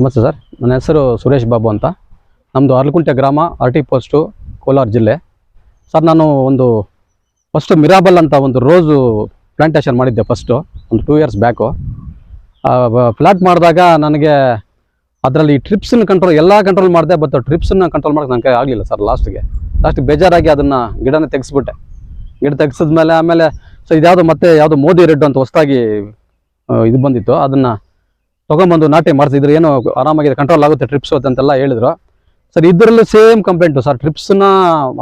ನಮಸ್ತೆ ಸರ್. ನನ್ನ ಹೆಸರು ಸುರೇಶ್ ಬಾಬು ಅಂತ. ನಮ್ಮದು ಅರ್ಲಕುಂಟೆ ಗ್ರಾಮ ಆರ್ ಟಿ ಪೋಸ್ಟು ಕೋಲಾರ ಜಿಲ್ಲೆ. ಸರ್, ನಾನು ಒಂದು ಫಸ್ಟು ಮಿರಾಬಲ್ ಅಂತ ಒಂದು ರೋಸು ಪ್ಲ್ಯಾಂಟೇಷನ್ ಮಾಡಿದ್ದೆ ಫಸ್ಟು ಒಂದು ಟೂ ಇಯರ್ಸ್ ಬ್ಯಾಕು ಫ್ಲಾಟ್ ಮಾಡಿದಾಗ ನನಗೆ ಅದರಲ್ಲಿ ಟ್ರಿಪ್ಸನ್ನು ಕಂಟ್ರೋಲ್ ಎಲ್ಲ ಕಂಟ್ರೋಲ್ ಮಾಡಿದೆ ಬಟ್ ಟ್ರಿಪ್ಸನ್ನು ಕಂಟ್ರೋಲ್ ಮಾಡೋಕೆ ನನಗೆ ಆಗಲಿಲ್ಲ ಸರ್ ಲಾಸ್ಟ್ಗೆ ಲಾಸ್ಟ್ ಬೇಜಾರಾಗಿ ಅದನ್ನು ಗಿಡನ ತೆಗೆಸ್ಬಿಟ್ಟೆ. ಗಿಡ ತೆಗೆಸಿದ್ಮೇಲೆ ಆಮೇಲೆ ಸೊ ಇದ್ಯಾವುದು ಮತ್ತೆ ಯಾವುದು ಮೋದಿ ರೆಡ್ ಅಂತ ಹೊಸದಾಗಿ ಇದು ಬಂದಿತ್ತು. ಅದನ್ನು ತೊಗೊಂಬಂದು ನಾಟಿ ಮಾಡಿಸಿದ್ರು ಏನೋ ಆರಾಮಾಗಿದೆ ಕಂಟ್ರೋಲ್ ಆಗುತ್ತೆ ಟ್ರಿಪ್ಸ್ ಅಂತೆಲ್ಲ ಹೇಳಿದ್ರು. ಸರ್, ಇದರಲ್ಲೂ ಸೇಮ್ ಕಂಪ್ಲೇಂಟು ಸರ್ ಟ್ರಿಪ್ಸ್ನ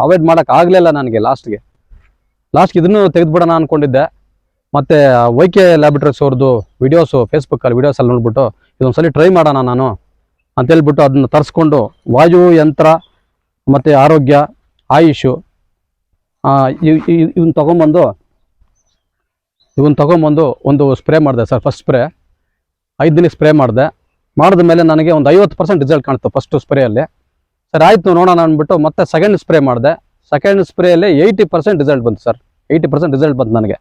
ಅವಾಯ್ಡ್ ಮಾಡೋಕೆ ಆಗಲಿಲ್ಲ ನನಗೆ ಲಾಸ್ಟ್ಗೆ ಲಾಸ್ಟ್ಗೆ ಇದನ್ನು ತೆಗೆದುಬಿಡೋಣ ಅಂದ್ಕೊಂಡಿದ್ದೆ ಮತ್ತು ವೈ ಕೆ ಲ್ಯಾಬಿಟ್ರೀಸ್ ಅವ್ರದ್ದು ವೀಡಿಯೋಸು ಫೇಸ್ಬುಕ್ಕಲ್ಲಿ ವೀಡಿಯೋಸಲ್ಲಿ ನೋಡ್ಬಿಟ್ಟು ಇದೊಂದ್ಸಲಿ ಟ್ರೈ ಮಾಡೋಣ ನಾನು ಅಂತೇಳ್ಬಿಟ್ಟು ಅದನ್ನ ತರಿಸ್ಕೊಂಡು ವಾಯು ಯಂತ್ರ ಮತ್ತು ಆರೋಗ್ಯ, ಆಯುಷು ಇವನ್ನ ತೊಗೊಂಬಂದು ಇವನ್ನ ತೊಗೊಂಬಂದು ಒಂದು ಸ್ಪ್ರೇ ಮಾಡಿದೆ ಸರ್ ಫಸ್ಟ್ ಸ್ಪ್ರೇ ಐದು ದಿನಕ್ಕೆ ಸ್ಪ್ರೇ ಮಾಡಿದೆ. ಮಾಡಿದ ಮೇಲೆ ನನಗೆ ಒಂದು ಐವತ್ತು ಪರ್ಸೆಂಟ್ ರಿಸಲ್ಟ್ ಕಾಣ್ತು ಫಸ್ಟ್ ಸ್ಪ್ರೇಯಲ್ಲಿ ಸರ್ ಆಯಿತು ನೋಡೋಣ ಅಂದ್ಬಿಟ್ಟು ಮತ್ತೆ ಸೆಕೆಂಡ್ ಸ್ಪ್ರೇ ಮಾಡಿದೆ. ಸೆಕೆಂಡ್ ಸ್ಪ್ರೇಯಲ್ಲಿ ಏಯ್ಟಿ ಪರ್ಸೆಂಟ್ ರಿಸಲ್ಟ್ ಬಂತು ಸರ್. ಏಯ್ಟಿ ಪರ್ಸೆಂಟ್ ರಿಸಲ್ಟ್ ಬಂತು ನನಗೆ.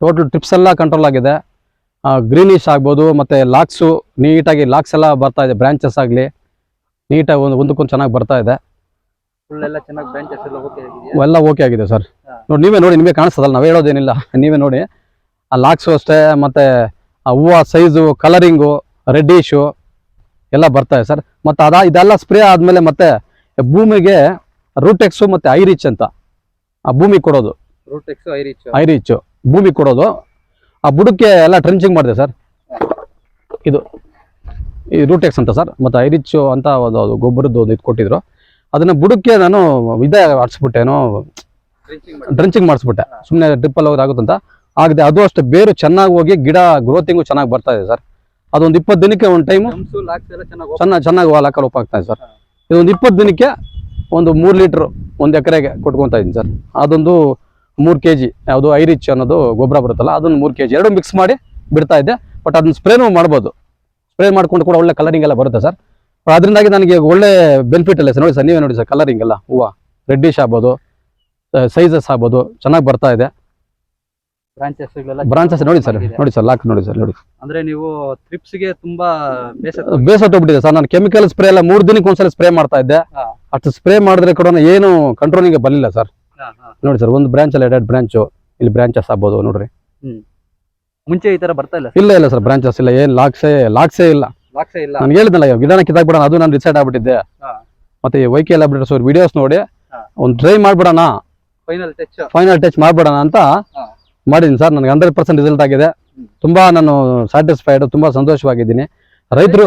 ಟೋಟಲ್ ಟ್ರಿಪ್ಸ್ ಎಲ್ಲ ಕಂಟ್ರೋಲ್ ಆಗಿದೆ. ಗ್ರೀನಿಶ್ ಆಗ್ಬೋದು ಮತ್ತು ಲಾಕ್ಸು ನೀಟಾಗಿ ಲಾಕ್ಸ್ ಎಲ್ಲ ಬರ್ತಾ ಇದೆ ಬ್ರ್ಯಾಂಚಸ್ ಆಗಲಿ. ನೀಟಾಗಿ ಒಂದು ಒಂದಕ್ಕೊಂದು ಚೆನ್ನಾಗಿ ಬರ್ತಾ ಇದೆ. ಎಲ್ಲ ಓಕೆ ಆಗಿದೆ ಸರ್. ನೋಡಿ ನೀವೇ ನೋಡಿ ನಿಮಗೆ ಕಾಣಿಸ್ತದಲ್ಲ ನಾವು ಹೇಳೋದೇನಿಲ್ಲ. ನೀವೇ ನೋಡಿ. ಆ ಲಾಕ್ಸು ಅಷ್ಟೇ ಮತ್ತು ಹೂವು ಸೈಜು ಕಲರಿಂಗು ರೆಡ್ಡಿಶು ಎಲ್ಲ ಬರ್ತಾ ಇದೆ ಸರ್ ಮತ್ತು ಅದ ಇದೆಲ್ಲ ಸ್ಪ್ರೇ ಆದಮೇಲೆ ಮತ್ತೆ ಭೂಮಿಗೆ ರೂಟೆಕ್ಸು ಮತ್ತು ಐರಿಚ್ ಅಂತ ಆ ಭೂಮಿ ಕೊಡೋದು. ರೂಟೆಕ್ಸು ಐರಿಚ್ ಐರಿಚು ಭೂಮಿ ಕೊಡೋದು. ಆ ಬುಡಕ್ಕೆ ಎಲ್ಲ ಟ್ರೆಂಚಿಂಗ್ ಮಾಡಿದೆ ಸರ್ ಇದು ಈ ರೂಟೆಕ್ಸ್ ಅಂತ ಸರ್ ಮತ್ತು ಐರಿಚು ಅಂತ ಒಂದು ಅದು ಗೊಬ್ಬರದ್ದು ಒಂದು ಇದು ಕೊಟ್ಟಿದ್ರು. ಅದನ್ನು ಬುಡಕ್ಕೆ ನಾನು ಇದೇ ಹಚ್ಬಿಟ್ಟೆನೋ ಡ್ರೆಂಚಿಂಗ್ ಮಾಡಿಸ್ಬಿಟ್ಟೆ. ಸುಮ್ಮನೆ ಟ್ರಿಪ್ಪಲ್ಲಿ ಹೋಗೋದು ಆಗುತ್ತಂತ. ಆಗದೆ ಅದು ಅಷ್ಟು ಬೇರು ಚೆನ್ನಾಗಿ ಹೋಗಿ ಗಿಡ ಗ್ರೋತಿಂಗು ಚೆನ್ನಾಗಿ ಬರ್ತಾ ಇದೆ ಸರ್. ಅದೊಂದು ಇಪ್ಪತ್ತು ದಿನಕ್ಕೆ ಒಂದು ಟೈಮು ಚೆನ್ನಾಗಿ ಚೆನ್ನಾಗಿ ಚೆನ್ನಾಗಿ ಹಾಕಲು ಆಗ್ತಾ ಇದೆ ಸರ್. ಇದೊಂದು ಇಪ್ಪತ್ತು ದಿನಕ್ಕೆ ಒಂದು ಮೂರು ಲೀಟ್ರ್ ಒಂದು ಎಕರೆಗೆ ಕೊಟ್ಕೊತಾ ಇದ್ದೀನಿ ಸರ್. ಅದೊಂದು ಮೂರು ಕೆ ಜಿ ಯಾವುದು ಐರಿಚ್ ಅನ್ನೋದು ಗೊಬ್ಬರ ಬರುತ್ತಲ್ಲ ಅದನ್ನು ಮೂರು ಕೆ ಜಿ ಎರಡು ಮಿಕ್ಸ್ ಮಾಡಿ ಬಿಡ್ತಾ ಇದ್ದೆ ಬಟ್ ಅದನ್ನ ಸ್ಪ್ರೇನೂ ಮಾಡ್ಬೋದು. ಸ್ಪ್ರೇ ಮಾಡ್ಕೊಂಡು ಕೂಡ ಒಳ್ಳೆ ಕಲರಿಂಗ್ ಎಲ್ಲ ಬರುತ್ತೆ ಸರ್. ಅದರಿಂದಾಗಿ ನನಗೆ ಒಳ್ಳೆ ಬೆನಿಫಿಟ್ ಅಲ್ಲ ಸರ್. ನೋಡಿ ಸರ್ ನೀವೇ ನೋಡಿ ಸರ್ ಕಲರಿಂಗ್ ಎಲ್ಲ. ಹೂವು ರೆಡ್ಡಿಶ್ ಆಗ್ಬೋದು ಸೈಜಸ್ ಆಗ್ಬೋದು ಚೆನ್ನಾಗಿ ಬರ್ತಾ ಇದೆ. ಬ್ರಾಂಚಸ್ ನೋಡಿ ಸರ್ ನೋಡಿ ಸರ್ ಲಾಕ್ ನೋಡಿ ಸರ್ ನೋಡಿ. ಅಂದ್ರೆ ನೀವು ಟ್ರಿಪ್ಸ್ಗೆ ತುಂಬಾ ಬೇಸ ಬೇಸತ್ತೋಗ್ಬಿಟ್ಟಿದೆ ಸರ್ ನಾನು ಕೆಮಿಕಲ್ ಸ್ಪ್ರೇ ಎಲ್ಲ ಮೂರ್ ದಿನಕ್ಕೆ ಒಂದ್ಸಲ ಸ್ಪ್ರೇ ಮಾಡ್ತಾ ಇದ್ದೆ. ಅಷ್ಟು ಸ್ಪ್ರೇ ಮಾಡಿದ್ರೆ ಕೂಡ ಏನು ಕಂಟ್ರೋಲಿಂಗ್ ಬರಲಿಲ್ಲ ಸರ್ ನೋಡಿ ಸರ್ ಒಂದು ಬ್ರಾಂಚ್ ಅಲ್ಲಿ ಎರಡೆರಡು ಬ್ರಾಂಚು ಇಲ್ಲಿ ಬ್ರಾಂಚಸ್ ಆಗ್ಬೋದು ನೋಡ್ರಿ. ಮುಂಚೆ ಈ ತರ ಬರ್ತಾ ಇಲ್ಲ ಇಲ್ಲ ಇಲ್ಲ ಸರ್ ಬ್ರಾಂಚಸ್ ಇಲ್ಲ ಏನ್ ಲಾಕ್ಸೇ ಲಾಕ್ಸೇ ಇಲ್ಲ. ಲಾಕ್ಸೇ ಇಲ್ಲ. ನಾನು ಹೇಳಿದ್ನಲ್ಲ ಗಿಡನ ಕಿತ್ತಾಕ್ಬಿಡೋಣ ಅದು ನಾನು ಡಿಸೈಡ್ ಆಗ್ಬಿಟ್ಟಿದ್ದೆ. ಮತ್ತೆ ವೈ ಕೆ ಲ್ಯಾಬ್ರೇಟರ್ಸ್ ಅವ್ರ ವಿಡಿಯೋಸ್ ನೋಡಿ ಒಂದ್ ಟ್ರೈ ಮಾಡ್ಬಿಡೋಣ. ಫೈನಲ್ ಟಚ್ ಫೈನಲ್ ಟಚ್ ಮಾಡ್ಬಿಡೋಣ ಅಂತ. ಮಾಡಿದ್ದೀನಿ ಸರ್. ನನಗೆ ಹಂಡ್ರೆಡ್ ಪರ್ಸೆಂಟ್ ರಿಸಲ್ಟ್ ಆಗಿದೆ. ತುಂಬ ನಾನು ಸ್ಯಾಟಿಸ್ಫೈಡ್ ತುಂಬಾ ಸಂತೋಷವಾಗಿದ್ದೀನಿ. ರೈತರು